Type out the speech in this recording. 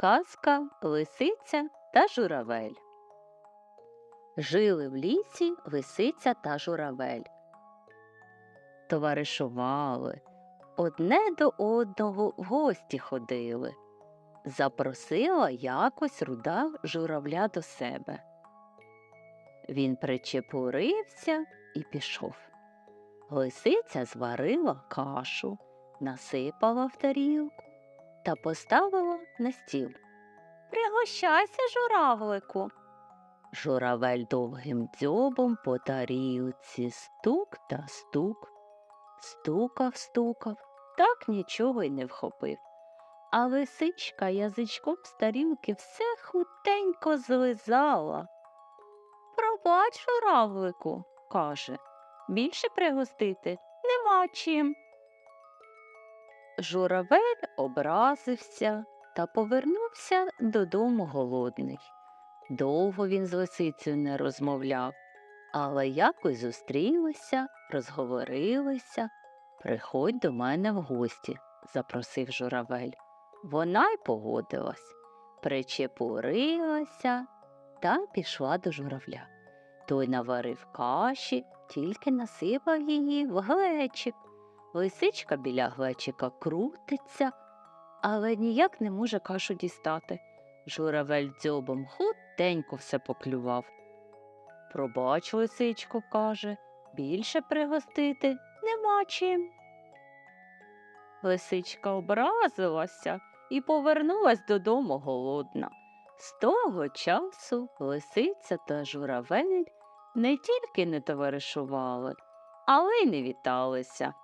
Казка Лисиця та журавель. Жили в лісі лисиця та журавель. Товаришували, одне до одного в гості ходили. Запросила якось руда журавля до себе. Він причепурився і пішов. Лисиця зварила кашу, насипала в тарілку та поставила на стіл. Пригощайся, журавлику. Журавель довгим дзьобом по тарілці стук та стук, стукав, стукав, так нічого й не вхопив. А лисичка язичком з тарілки все хутенько злизала. Пробач, журавлику, каже, більше пригостити нема чим. Журавель образився та повернувся додому голодний. Довго він з лисицею не розмовляв, але якось зустрілися, розговорилися. Приходь до мене в гості, запросив журавель. Вона й погодилась, причепурилася та пішла до журавля. Той наварив каші, тільки насипав її в глечик. Лисичка біля глечика крутиться, але ніяк не може кашу дістати. Журавель дзьобом хутенько все поклював. Пробач, лисичко, каже, більше пригостити нема чим. Лисичка образилася і повернулась додому голодна. З того часу лисиця та журавель не тільки не товаришували, але й не віталися.